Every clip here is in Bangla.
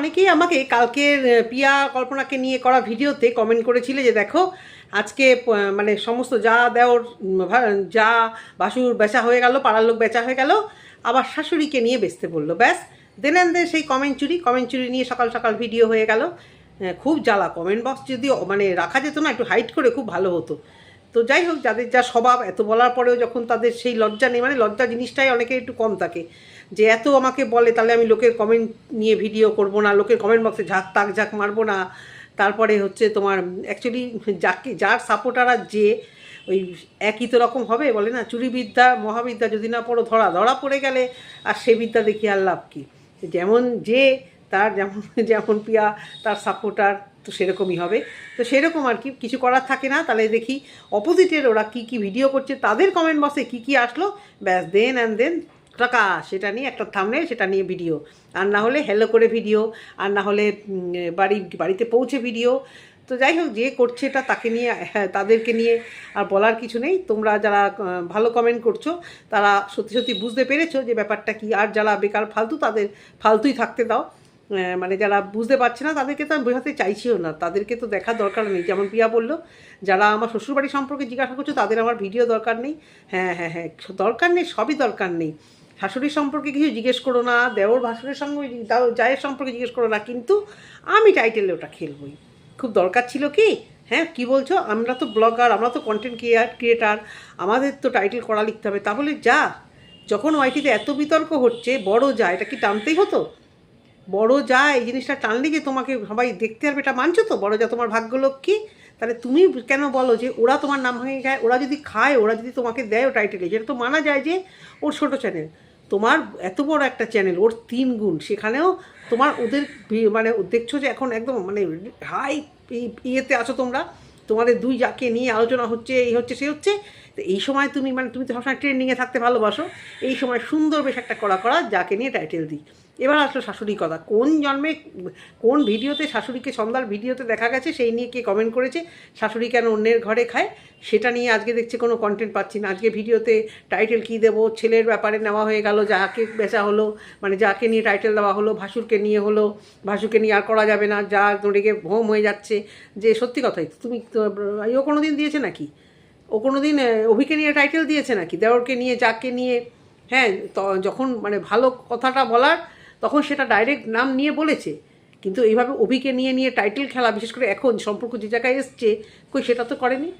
অনেকেই আমাকে কালকের পিয়া কল্পনাকে নিয়ে করা ভিডিওতে কমেন্ট করেছিলে যে দেখো, আজকে মানে সমস্ত যা দেওর যা বাসুর বেচা হয়ে গেল, পাড়ার লোক বেচা হয়ে গেল, আবার শাশুড়িকে নিয়ে বেচতে বলল। ব্যাস দেন দেন সেই কমেন্ট চুরি কমেন্ট চুরি নিয়ে সকাল সকাল ভিডিও হয়ে গেল। খুব জ্বালা কমেন্ট বক্স যদি মানে রাখা যেত না, একটু হাইট করে খুব ভালো হতো। তো যাই হোক, যাদের যা স্বভাব, এত বলার পরেও যখন তাদের সেই লজ্জা নেই মানে লজ্জা জিনিসটাই অনেকের একটু কম থাকে। যে এত আমাকে বলে, তাহলে আমি লোকের কমেন্ট নিয়ে ভিডিও করব না, লোকের কমেন্ট বক্সে ঝাঁক তাক ঝাঁক মারবো না। তারপরে হচ্ছে তোমার অ্যাকচুয়ালি যাকে, যার সাপোর্টাররা যে, ওই একই তো রকম হবে, বলে না? চুরিবিদ্যা, মহাবিদ্যা যদি না পড়ো, ধরা ধরা পড়ে গেলে আর সে বিদ্যা দেখি আর লাভ কী? যেমন যে, তার যেমন যেমন পিয়া, তার সাপোর্টার তো সেরকমই হবে। তো সেরকম আর কি, কিছু করার থাকে না। তাহলে দেখি অপোজিটের ওরা কি কি ভিডিও করছে, তাদের কমেন্ট বক্সে কি কি আসলো? ব্যাস দেন অ্যান্ড দেন টাকা সেটা নিয়ে একটা থামনে সেটা নিয়ে ভিডিও আর না হলে হ্যালো করে ভিডিও আর না হলে বাড়ি, বাড়িতে পৌঁছে ভিডিও তো যাই হোক, যে করছে এটা তাকে নিয়ে হ্যাঁ তাদেরকে নিয়ে আর বলার কিছু নেই। তোমরা যারা ভালো কমেন্ট করছ, তারা সত্যি সত্যি বুঝতে পেরেছ যে ব্যাপারটা কি। আর যারা বেকার, ফালতু, তাদের ফালতুই থাকতে দাও। মানে যারা বুঝতে পারছে না, তাদেরকে তো আমি বোঝাতে চাইছিও না। তাদেরকে তো দেখার দরকার নেই। যেমন প্রিয়া বলল, যারা আমার শ্বশুরবাড়ি সম্পর্কে জিজ্ঞাসা করছ, তাদের আমার ভিডিও দরকার নেই। হ্যাঁ হ্যাঁ হ্যাঁ দরকার নেই, সবই দরকার নেই। শাশুড়ির সম্পর্কে কিছু জিজ্ঞেস করো না, দেওর ভাসুরের সঙ্গে জায়ের সম্পর্কে জিজ্ঞেস করো না, কিন্তু আমি টাইটেলে ওটা খেলবই। খুব দরকার ছিল কি? হ্যাঁ কি বলছো? আমরা তো ব্লগার, আমরা তো কন্টেন্ট ক্রিয়েটার আমাদের তো টাইটেল করা লিখতে হবে। তাহলে যা, যখন ওয়াইটিতে এত বিতর্ক হচ্ছে, বড় যা, এটা কি টানতেই হতো? বড় যা এই জিনিসটা টানলে যে তোমাকে সবাই দেখতে পারবে, এটা মানছো তো? বড় যা তোমার ভাগ্য লক্ষ্মী, তাহলে তুমি কেন বলো যে ওরা তোমার নাম ভেঙে খায়? ওরা যদি খায়, ওরা যদি তোমাকে দেয় ও টাইটেলে যেটা তো মানা যায় যে ওর ছোটো চ্যানেল তোমার এত বড় একটা চ্যানেল ওর তিন গুণ। সেখানেও তোমার ওদের মানে দেখছ যে এখন একদম মানে হাই ইয়েতে আছো তোমরা। তোমাদের দুই যাকে নিয়ে আলোচনা হচ্ছে, এই হচ্ছে, সে হচ্ছে। তো এই সময় তুমি মানে তুমি তো সবসময় ট্রেন্ডিংয়ে থাকতে ভালোবাসো। এই সময় সুন্দর বেশ একটা করা করা যাকে নিয়ে টাইটেল দিই। এবার আসলো শাশুড়ি কথা। কোন জন্মে, কোন ভিডিওতে শাশুড়িকে সন্ধ্যার ভিডিওতে দেখা গেছে, সেই নিয়ে কে কমেন্ট করেছে, শাশুড়ি কেন অন্যের ঘরে খায়, সেটা নিয়ে আজকে দেখছি কোনো কন্টেন্ট পাচ্ছি না। আজকে ভিডিওতে টাইটেল কী দেবো, ছেলের ব্যাপারে নেওয়া হয়ে গেল, যাকে বেচা হলো মানে যাকে নিয়ে টাইটেল দেওয়া হলো, ভাসুরকে নিয়ে হলো, ভাসুরকে নিয়ে আর করা যাবে না, যা রেগে ভোম হয়ে যাচ্ছে। যে সত্যি কথাই, তুমি ও কোনো দিন দিয়েছে নাকি? ও কোনো দিন অভিকে নিয়ে টাইটেল দিয়েছে নাকি? দেওরকে নিয়ে, যাকে নিয়ে হ্যাঁ যখন মানে ভালো কথাটা বলার, তখন সেটা ডাইরেক্ট নাম নিয়ে বলেছে। কিন্তু এইভাবে অভিকে নিয়ে নিয়ে টাইটেল খেলা, বিশেষ করে এখন সম্পর্ক যে জায়গায় এসছে, কই সেটা তো করেনি।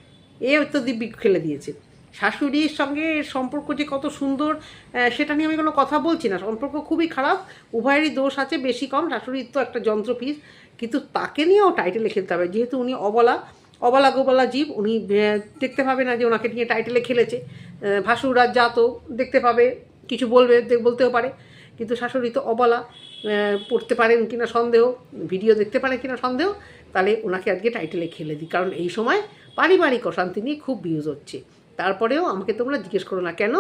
এ তো দিব্যি খেলে দিয়েছে। শাশুড়ির সঙ্গে সম্পর্ক যে কত সুন্দর সেটা নিয়ে আমি কোনো কথা বলছি না। সম্পর্ক খুবই খারাপ, উভয়েরই দোষ আছে, বেশি কম। শাশুড়ির তো একটা যন্ত্র পিস কিন্তু তাকে নিয়েও টাইটেলে খেলতে হবে। যেহেতু উনি অবলা অবলা গোবলা জীব উনি দেখতে পাবে না যে ওনাকে নিয়ে টাইটেলে খেলেছে। আহ, ভাসুর যা তো দেখতে পাবে কিছু বলবে বলতেও পারে। কিন্তু শাশুড়ি তো অবলা পড়তে পারেন কিনা সন্দেহ ভিডিও দেখতে পারেন কিনা সন্দেহ তাহলে ওনাকে আজকে টাইটেলে খেলে দিই। কারণ এই সময় পারিবারিক অশান্তি নিয়ে খুব ভিউজ হচ্ছে। তারপরেও আমাকে তোমরা জিজ্ঞেস করো না কেন?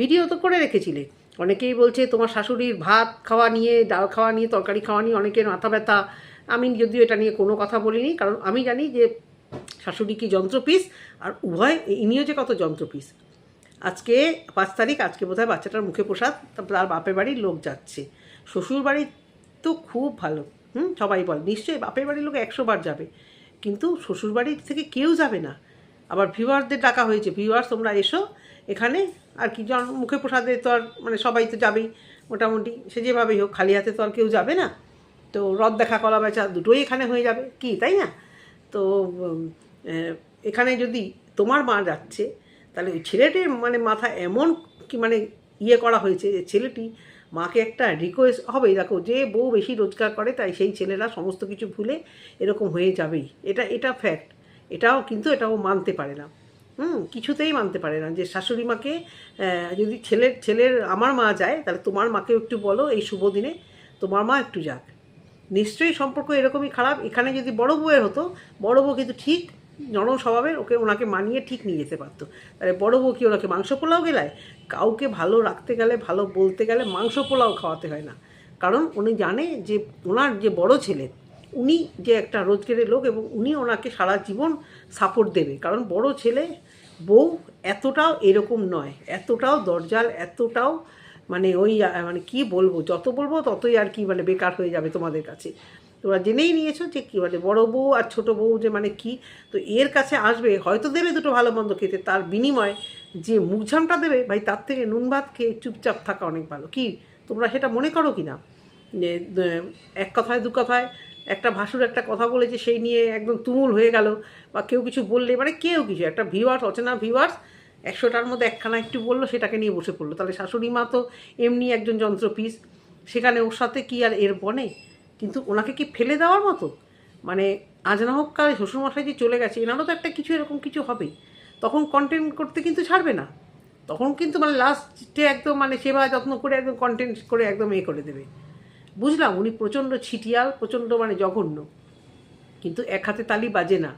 ভিডিও তো করে রেখেছিলে। অনেকেই বলছে তোমার শাশুড়ির ভাত খাওয়া নিয়ে ডাল খাওয়া নিয়ে তরকারি খাওয়া নিয়ে অনেকের মাথা ব্যথা। আমি যদিও এটা নিয়ে কোনো কথা বলিনি কারণ আমি জানি যে শাশুড়ি কি যন্ত্রপিস? আর উভয়, ইনিও যে কত যন্ত্রপিস? আজকে পাঁচ তারিখ, আজকে বোধহয় বাচ্চাটার মুখে প্রসাদ তার বাপের বাড়ির লোক যাচ্ছে। শ্বশুর বাড়ি তো খুব ভালো, হুম, সবাই বলে। নিশ্চয়ই বাপের বাড়ির লোক একশো বার যাবে। কিন্তু শ্বশুর বাড়ির থেকে কেউ যাবে না। আবার ভিউয়ারদের ডাকা হয়েছে, ভিউয়ার্স, তোমরা এসো, এখানে আর কি জন, মুখে প্রসাদে তো আর মানে সবাই তো যাবেই মোটামুটি। সে যেভাবেই হোক, খালি হাতে তো আর কেউ যাবে না। তো রদ দেখা কলা বেচা দুটোই এখানে হয়ে যাবে। কি, তাই না? তো এখানে যদি তোমার মা যাচ্ছে, তাহলে ওই ছেলেটির মানে মাথা এমন কি মানে ইয়ে করা হয়েছে যে ছেলেটি মাকে একটা রিকোয়েস্ট হবেই দেখো যে বউ বেশি রোজগার করে, তাই সেই ছেলেরা সমস্ত কিছু ভুলে এরকম হয়ে যাবেই। এটা এটা ফ্যাক্ট এটাও কিন্তু এটাও মানতে পারে না। হুম, কিছুতেই মানতে পারে না যে শাশুড়ি মাকে যদি ছেলের ছেলের আমার মা যায়, তাহলে তোমার মাকেও একটু বলো এই শুভ দিনে, তোমার মা একটু যাক। নিশ্চয়ই সম্পর্ক এরকমই খারাপ। এখানে যদি বড় বউয়ের হতো, বড় বউ কিন্তু ঠিক নরম স্বভাবের ওকে ওনাকে মানিয়ে ঠিক নিয়ে যেতে পারতো। তাহলে বড় বউ কি ওনাকে মাংস পোলাও গেলায়? কাউকে ভালো রাখতে গেলে, ভালো বলতে গেলে মাংস পোলাও খাওয়াতে হয় না। কারণ উনি জানে যে ওনার যে বড় ছেলে, উনি যে একটা রোজগারের লোক এবং উনি ওনাকে সারা জীবন সাপোর্ট দেবে। কারণ বড় ছেলে, বউ এতটাও এরকম নয়, এতটাও দরজাল, এতটাও মানে ওই মানে কি বলব, যত বলব ততই আর কি মানে বেকার হয়ে যাবে তোমাদের কাছে। তোমরা জেনেই নিয়েছো যে কী মানে বড় বউ আর ছোট বউ যে মানে কি। তো এর কাছে আসবে, হয়তো দেবে দুটো ভালো মন্দ খেতে, তার বিনিময়ে যে মুখঝামটা দেবে, ভাই তার থেকে নুন ভাত খেয়ে চুপচাপ থাকা অনেক ভালো। কি? তোমরা সেটা মনে করো কি না যে এক কথায় দু কথায় একটা ভাসুর একটা কথা বলেছে সেই নিয়ে একদম তুমুল হয়ে গেল, বা কেউ কিছু বললে মানে কেউ কিছু, একটা ভিউয়ার্স অচেনা ভিউয়ার্স একশোটার মধ্যে একখানা একটু বলল, সেটাকে নিয়ে বসে পড়ল। তাহলে শাশুড়ি মা তো এমনি একজন যন্ত্র পিস সেখানে ওর সাথে কি আর এর বনে? কিন্তু ওনাকে কি ফেলে দেওয়ার মতো? মানে আজ না হোক কাল শ্বশুরমশাই যে চলে গেছে, এনারও তো একটা কিছু এরকম কিছু হবে। তখন কন্টেন্ট করতে কিন্তু ছাড়বে না। তখন কিন্তু মানে লাস্টে একদম মানে সেবা যত্ন করে একদম কন্টেন্ট করে একদম এ করে দেবে। বুঝলাম, উনি প্রচণ্ড ছিটিয়াল, প্রচণ্ড মানে জঘন্য। কিন্তু এক হাতে তালি বাজে না।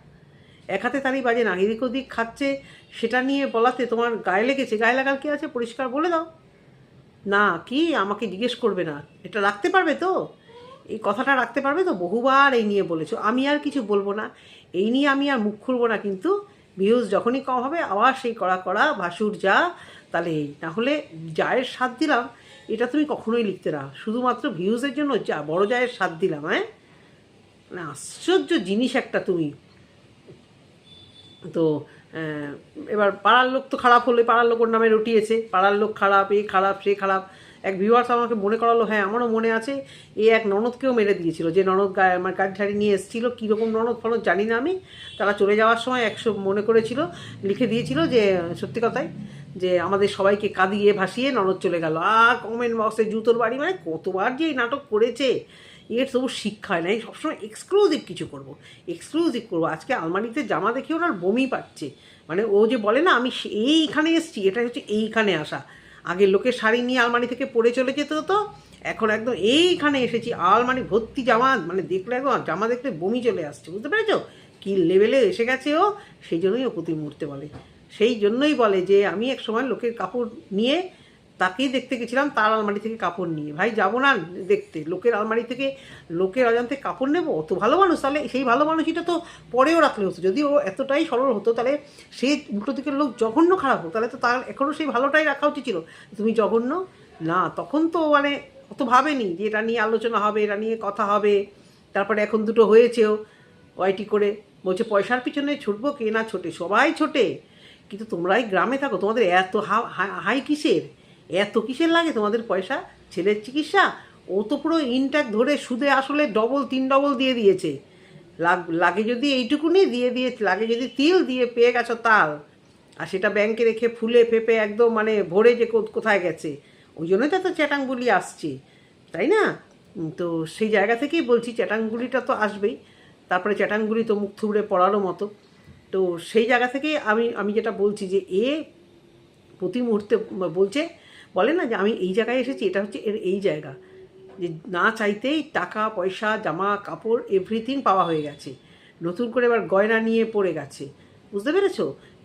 এক হাতে তালি বাজে না। এদিক ওদিক খাচ্ছে, সেটা নিয়ে বলাতে তোমার গায়ে লেগেছে? গায়ে লাগার কী আছে? পরিষ্কার বলে দাও। না, কি আমাকে জিজ্ঞেস করবে না? এটা রাখতে পারবে তো? এই কথাটা রাখতে পারবে তো? বহুবার এই নিয়ে বলেছ। আমি আর কিছু বলব না। এই নিয়ে আমি আর মুখ খুলবো না কিন্তু। ভিউজ যখনই কম হবে, আবার সেই কড়া কড়া ভাসুর যা, তাহলে এই। নাহলে জায়ের স্বাদ দিলাম, এটা তুমি কখনোই লিখতে না। শুধুমাত্র ভিউজের জন্য যা, বড় জায়ের স্বাদ দিলাম হ্যাঁ? মানে আশ্চর্য জিনিস একটা তুমি। তো এবার পাড়ার লোক তো খারাপ হলে, পাড়ার লোক ওর নামে রটিয়েছে। পাড়ার লোক খারাপ, এ খারাপ, সে খারাপ। এক ভিউয়ার্স আমাকে মনে করালো হ্যাঁ আমারও মনে আছে। এ এক ননদকেও মেরে দিয়েছিল। যে ননদ আমার গাড়ি ঠাড়ি নিয়ে এসেছিল, কীরকম ননদ ফনদ জানি না আমি। তারা চলে যাওয়ার সময় একশো মনে করেছিল, লিখে দিয়েছিল যে, সত্যি কথাই, যে আমাদের সবাইকে কাঁদিয়ে ভাসিয়ে ননদ চলে গেল। আর কমেন্ট বক্সে জুতোর বাড়ি মানে কতবার যে এই নাটক করেছে, এর তবু শিক্ষা নেই সবসময় এক্সক্লুসিভ কিছু করব এক্সক্লুসিভ করব। আজকে আলমারিতে জামা দেখে ওনার বমি পাচ্ছে। মানে ও যে বলে না, আমি এইখানে এসছি এটা হচ্ছে এইখানে আসা। আগে লোকে শাড়ি নিয়ে আলমারি থেকে পরে চলে যেত তো, এখন একদম এইখানে এসেছি, আলমারি ভর্তি জামা মানে দেখলে একদম জামা দেখলে বমি চলে আসছে, বুঝতে পেরেছ? কি লেভেলে এসে গেছে ও, সেই জন্যই ও প্রতি মুহূর্তে বলে। সেই জন্যই বলে যে আমি এক সময় লোকের কাপড় নিয়ে তাকেই দেখতে গেছিলাম তার আলমারি থেকে কাপড় নিয়ে। ভাই, যাব না দেখতে। লোকের আলমারি থেকে লোকের অজান্তে কাপড় নেব? অত ভালো মানুষ, তাহলে সেই ভালো মানুষটা তো পরেও রাখলে হতো। যদি ও এতটাই সরল হতো, তাহলে সে উল্টো দিকের লোক জঘন্য খারাপ হতো। তাহলে তো তার এখনও সেই ভালোটাই রাখা উচিত ছিল। তুমি জঘন্য? না, তখন তো মানে অত ভাবেনি যে এটা নিয়ে আলোচনা হবে, এটা নিয়ে কথা হবে। তারপরে এখন দুটো হয়েছেও ওয়াইটি করে। বলছে, পয়সার পিছনে ছুটবো কে না ছোটে? সবাই ছোটে। কিন্তু তোমরাই গ্রামে থাকো। তোমাদের এত হাই কিসের? এত কিসের লাগে তোমাদের পয়সা? ছেলের চিকিৎসা? ও তো পুরো ইনট্যাক্ট ধরে সুদে আসলে ডবল তিন ডবল দিয়ে দিয়েছে। লাগ যদি এইটুকুনি দিয়ে দিয়ে, লাগে যদি তিল দিয়ে পেয়ে গেছো তাল। আর সেটা ব্যাংকে রেখে ফুলে ফেপে একদম মানে ভরে যে কোথায় গেছে। ওই জন্যই তো চ্যাটাংগুলি আসছে, তাই না? তো সেই জায়গা থেকেই বলছি চ্যাটাংগুলিটা তো আসবেই। তারপরে চ্যাটাংগুলি তো মুখ থুবড়ে পড়ারও মতো। তো সেই জায়গা থেকেই আমি আমি যেটা বলছি যে এ প্রতি মুহূর্তে বলছে বলে না যে আমি এই জায়গায় এসেছি, এটা হচ্ছে এর এই জায়গা। যে না চাইতেই টাকা, পয়সা, জামা, কাপড় এভরিথিং পাওয়া হয়ে গেছে। নতুন করে এবার গয়না নিয়ে পড়ে গেছে। বুঝতে পেরেছ?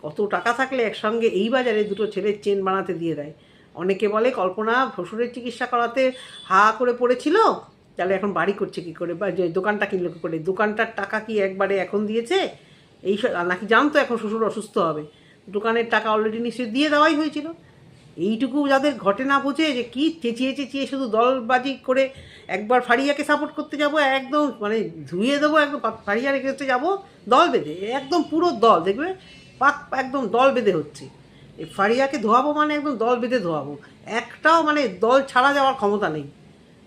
কত টাকা থাকলে একসঙ্গে এই বাজারে দুটো ছেলের চেন বানাতে দিয়ে দেয়। অনেকে বলে, কল্পনা, শ্বশুরের চিকিৎসা করাতে হা করে পড়েছিল, তাহলে এখন বাড়ি করছে কি করে? বা যে দোকানটা কিনলো কী করে? দোকানটার টাকা কি একবারে এখন দিয়েছে? এই নাকি জানতো এখন শ্বশুর অসুস্থ হবে। দোকানের টাকা অলরেডি নিশ্চয়ই দিয়ে দেওয়াই হয়েছিল। এইটুকু যাদের ঘটে না বোঝে যে কি চেঁচিয়ে চেঁচিয়ে শুধু দলবাজি করে একবার ফারিয়াকে সাপোর্ট করতে যাব, একদম মানে ধুয়ে দেবো, একদম ফারিয়ার এগেতে যাব, দল বেঁধে, একদম পুরো দল, দেখবে? পাক, একদম দল বেঁধে হচ্ছে। ফারিয়াকে ধোয়াবো মানে একদম দল বেঁধে ধোয়াবো। একটাও মানে দল ছাড়া যাওয়ার ক্ষমতা নেই।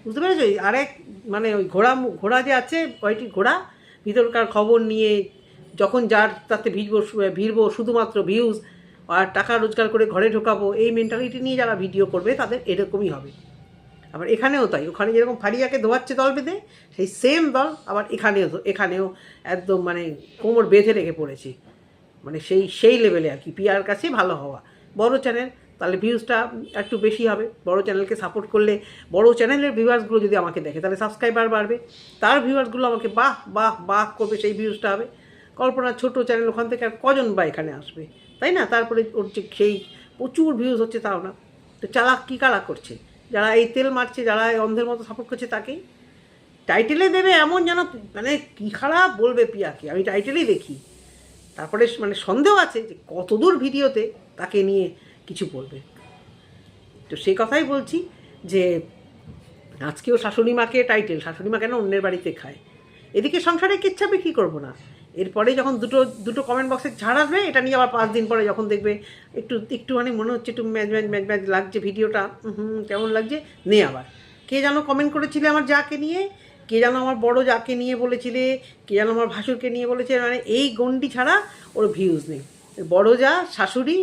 বুঝতে পেরেছ? আরেক মানে ওই ঘোড়া ঘোড়া যে আছে, কয়টি ঘোড়া? ভিতরকার খবর নিয়ে যখন যার তাতে ভিড়বো ভিড়বো শুধুমাত্র ভিউজ আর টাকা রোজগার করে ঘরে ঢোকাবো, এই মেন্টালিটি নিয়ে যারা ভিডিও করবে, তাদের এরকমই হবে। আবার এখানেও তাই, ওখানে যেরকম ফারিয়াকে ধোয়াচ্ছে দল বেঁধে, সেই সেম দল আবার এখানেও এখানেও একদম মানে কোমর বেঁধে রেখে পড়েছে। মানে সেই সেই লেভেলে আর কি পিয়ার কাছে ভালো হওয়া। বড় চ্যানেল তাহলে ভিউজটা একটু বেশি হবে। বড় চ্যানেলকে সাপোর্ট করলে, বড় চ্যানেলের ভিউয়ার্সগুলো যদি আমাকে দেখে, তাহলে সাবস্ক্রাইবার বাড়বে। তার ভিউয়ার্সগুলো আমাকে বাহ বাহ বাহ করবে, সেই ভিউজটা হবে। কল্পনার ছোট চ্যানেল ওখান থেকে আর কজন বা এখানে আসবে? তাই না? তারপরে ওর যে সেই প্রচুর ভিউজ হচ্ছে তাও না। তো চালাক কী কারা করছে? যারা এই তেল মারছে, যারা অন্ধের মতো সাপোর্ট করছে তাকেই। টাইটেলে দেবে এমন যেন মানে কী খারাপ বলবে পিয়াকে? আমি টাইটেলেই দেখি। তারপরে মানে সন্দেহ আছে যে কতদূর ভিডিওতে তাকে নিয়ে কিছু বলবে। তো সেই কথাই বলছি যে আজকেও শাশুড়ি মাকে টাইটেল শাশুড়ি মা কেন অন্যের বাড়িতে খায়? এদিকে সংসারে কিচ্ছা বিক্রি করব না? এরপরে যখন দুটো দুটো কমেন্ট বক্সে ছাড় আসবে, এটা নিয়ে আবার পাঁচ দিন পরে যখন দেখবে একটু, একটুখানি মনে হচ্ছে একটু ম্যাচ ম্যাচ ম্যাচ ম্যাচ লাগছে ভিডিওটা হুম, কেমন লাগছে, নে আবার। কে যেন কমেন্ট করেছিলে আমার যাকে নিয়ে, কে যেন আমার বড় যাকে নিয়ে বলেছিলে, কে যেন আমার ভাসুরকে নিয়ে বলেছে মানে এই গন্ডি ছাড়া ওর ভিউজ নেই। বড় যা, শাশুড়ি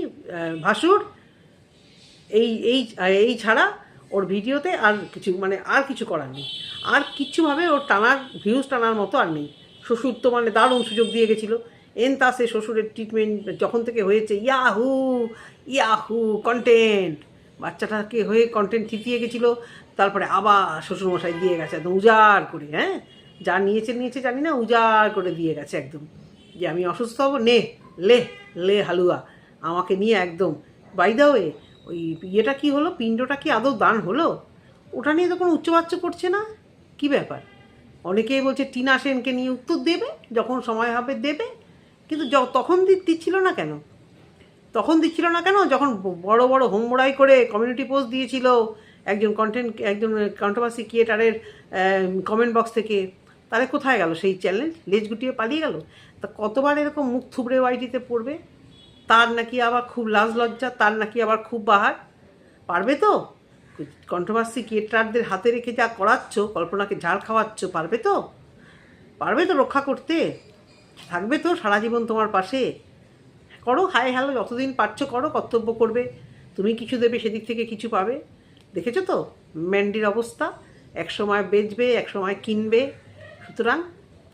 ভাসুর, এই এই এই ছাড়া ওর ভিডিওতে আর কিছু মানে আর কিছু করার নেই। আর কিচ্ছুভাবে ওর টানার ভিউজ টানার মতো আর নেই। শ্বশুর তো মানে দারুণ সুযোগ দিয়ে গেছিল। এন তাসে শ্বশুরের ট্রিটমেন্ট যখন থেকে হয়েছে, ইয়াহু ইয়াহু কন্টেন্ট বাচ্চাটাকে হয়ে কন্টেন্ট থিতিয়ে গেছিল, তারপরে আবার শ্বশুরমশাই দিয়ে গেছে, একদম উজাড় করে হ্যাঁ? যা নিয়েছে নিয়েছে, জানি না, উজাড় করে দিয়ে গেছে একদম। যে আমি অসুস্থ হব? নে, লে লে হালুয়া, আমাকে নিয়ে একদম। বাই দা ওয়ে ওই ইয়েটা কি হলো? পিণ্ডটা কি আদৌ দান হলো? ওটা নিয়ে তো কোনো উচ্চবাচ্য করছে না? কি ব্যাপার? অনেকেই বলছে, টিনা সেনকে নিয়ে উত্তর দেবে, যখন সময় হবে দেবে। কিন্তু তখন দিচ্ছিল না কেন? তখন দিচ্ছিল না কেন? যখন বড় বড় হোমবড়াই করে কমিউনিটি পোস্ট দিয়েছিল একজন কন্টেন্ট একজন কন্ট্রোভার্সি ক্রিয়েটারের কমেন্ট বক্স থেকে, তাহলে কোথায় গেল সেই চ্যালেঞ্জ লেজ গুটিয়ে পালিয়ে গেল? তা কতবার এরকম মুখ থুবড়ে ওয়াইটিতে পড়বে? তার নাকি আবার খুব লাজ লজ্জা, তার নাকি আবার খুব বাহার? পারবে তো? কন্ট্রোভার্সি ক্রিয়েটারদের হাতে রেখে যা করাচ্ছ, কল্পনাকে ঝাড় খাওয়াচ্ছ, পারবে তো? পারবে তো রক্ষা করতে? থাকবে তো সারা জীবন তোমার পাশে? করো হাই হ্যালো যতদিন পারছ করো, কর্তব্য করবে। তুমি কিছু দেবে, সেদিক থেকে কিছু পাবে। দেখেছ তো? ম্যান্ডির অবস্থা। এক সময় বেচবে, এক সময় কিনবে। সুতরাং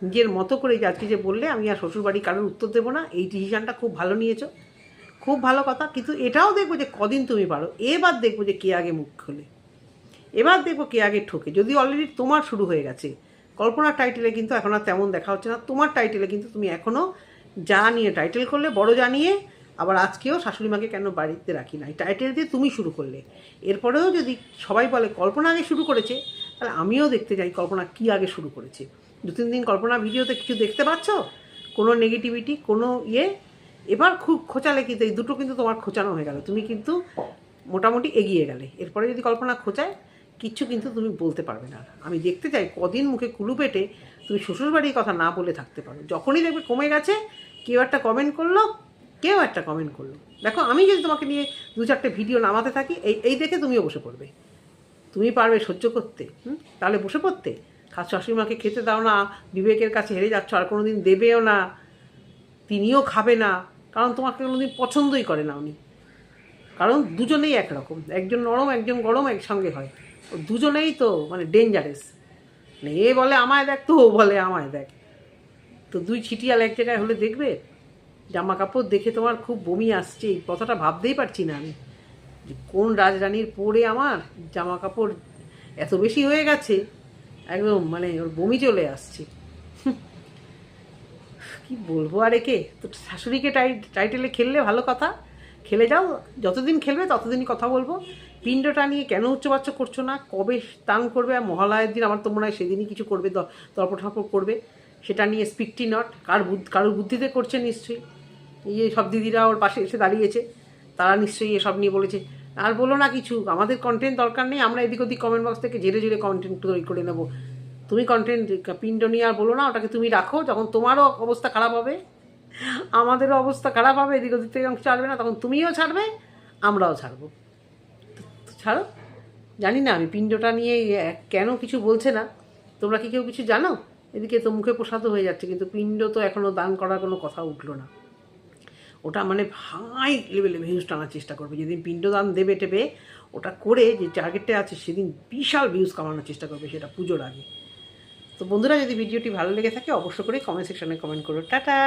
নিজের মতো করে যাচ্ছি যে বললে, আমি আর শ্বশুরবাড়ি কারোর উত্তর দেবো না। এই ডিসিশানটা খুব ভালো নিয়েছো। খুব ভালো কথা, কিন্তু এটাও দেখব যে কদিন তুমি পারো। এবার দেখব যে কে আগে মুখ খোলে। এবার দেখব কে আগে ঠোকে। যদি অলরেডি তোমার শুরু হয়ে গেছে, কল্পনার টাইটেলে কিন্তু এখন আর তেমন দেখা হচ্ছে না। তোমার টাইটেলে কিন্তু তুমি এখনও যা নিয়ে টাইটেল করলে, বড় যা নিয়ে, আবার আজকেও শাশুড়ি মাকে কেন বাড়িতে রাখি না? এই টাইটেল দিয়ে তুমি শুরু করলে। এরপরেও যদি সবাই বলে, কল্পনা আগে শুরু করেছে, তাহলে আমিও দেখতে চাই কল্পনা কি আগে শুরু করেছে। দু তিন দিন কল্পনা ভিডিওতে কিছু দেখতে পাচ্ছ? কোনো নেগেটিভিটি কোনো ইয়ে এবার খুব খোঁচালে কিন্তু, এই দুটো কিন্তু তোমার খোঁচানো হয়ে গেল। তুমি কিন্তু মোটামুটি এগিয়ে গেলে। এরপরে যদি কল্পনা খোঁচায় কিচ্ছু কিন্তু তুমি বলতে পারবে না। আমি দেখতে চাই কদিন মুখে কুলু পেটে তুমি শ্বশুরবাড়ির কথা না বলে থাকতে পারো। যখনই দেখবে কমে গেছে, কেউ একটা কমেন্ট করল, কেউ একটা কমেন্ট করল। দেখো, আমি যদি তোমাকে নিয়ে দু চারটে ভিডিও নামাতে থাকি, এই এই দেখে তুমিও বসে পড়বে। তুমি পারবে সহ্য করতে, হুম? তাহলে বসে পড়তে। খাস শাশুড়িমাকে খেতে দাও না, বিবেকের কাছে হেরে যাচ্ছ, আর কোনো দিন দেবেও না, তিনিও খাবে না। কারণ তোমাকে কোনোদিন পছন্দই করে না উনি। কারণ দুজনেই একরকম। একজন নরম, একজন গরম, একসঙ্গে হয়। ও দুজনেই তো মানে ডেঞ্জারাস মানে এ বলে, আমায় দেখ, তো ও বলে, আমায় দেখ। তো দুই ছিটিয়াল এক জায়গায় হলে দেখবে জামা কাপড় দেখে তোমার খুব বমি আসছে, এই কথাটা ভাবতেই পারছি না আমি। যে কোন রাজরানীর পরে আমার জামা কাপড় এত বেশি হয়ে গেছে? একদম মানে ওর বমি চলে আসছে। কি বলব আর একে? তো শাশুড়িকে টাই টাইটেলে খেললে ভালো কথা। খেলে যাও, যতদিন খেলবে ততদিনই কথা বলব। পিণ্ডটা নিয়ে কেন উচ্চবাচ্য করছ না? কবে স্নান করবে? আর মহালয়ের দিন আমার তো মনে হয় সেদিনই কিছু করবে, দ- তর্প ঠর্প করবে। সেটা নিয়ে স্পিকটি নট। কার বুদ্ধ কারোর বুদ্ধিতে করছে নিশ্চয়ই। এই যে সব দিদিরা ওর পাশে এসে দাঁড়িয়েছে, তারা নিশ্চয়ই এসব নিয়ে বলেছে। আর বলো না কিছু, আমাদের কন্টেন্ট দরকার নেই, আমরা এদিক ওদিক কমেন্ট বক্স থেকে ঝেড়ে ঝেড়ে কন্টেন্ট তৈরি করে নেব। তুমি কন্টেন্ট পিণ্ড নিয়ে আর বলো না, ওটাকে তুমি রাখো, যখন তোমারও অবস্থা খারাপ হবে, আমাদেরও অবস্থা খারাপ হবে, এদিক ওদিক থেকে ছাড়বে না, তখন তুমিও ছাড়বে, আমরাও ছাড়বো। ছাড়ো। জানি না, আমি পিণ্ডটা নিয়ে কেন কিছু বলছে না। তোমরা কি কেউ কিছু জানো? এদিকে তো মুখে প্রসাদও হয়ে যাচ্ছে, কিন্তু পিণ্ড তো এখনও দান করার কোনো কথা উঠল না। ওটা মানে হাই লেভেলে ভিউজ টানার চেষ্টা করবে। যেদিন পিণ্ডদান দেবে টেবে, ওটা করে যে টার্গেটটা আছে, সেদিন বিশাল ভিউজ কামানোর চেষ্টা করবে সেটা পুজোর আগে। তো বন্ধুরা যদি ভিডিওটি ভালো লেগে থাকে অবশ্য করে কমেন্ট সেকশনে কমেন্ট করো। টাটা!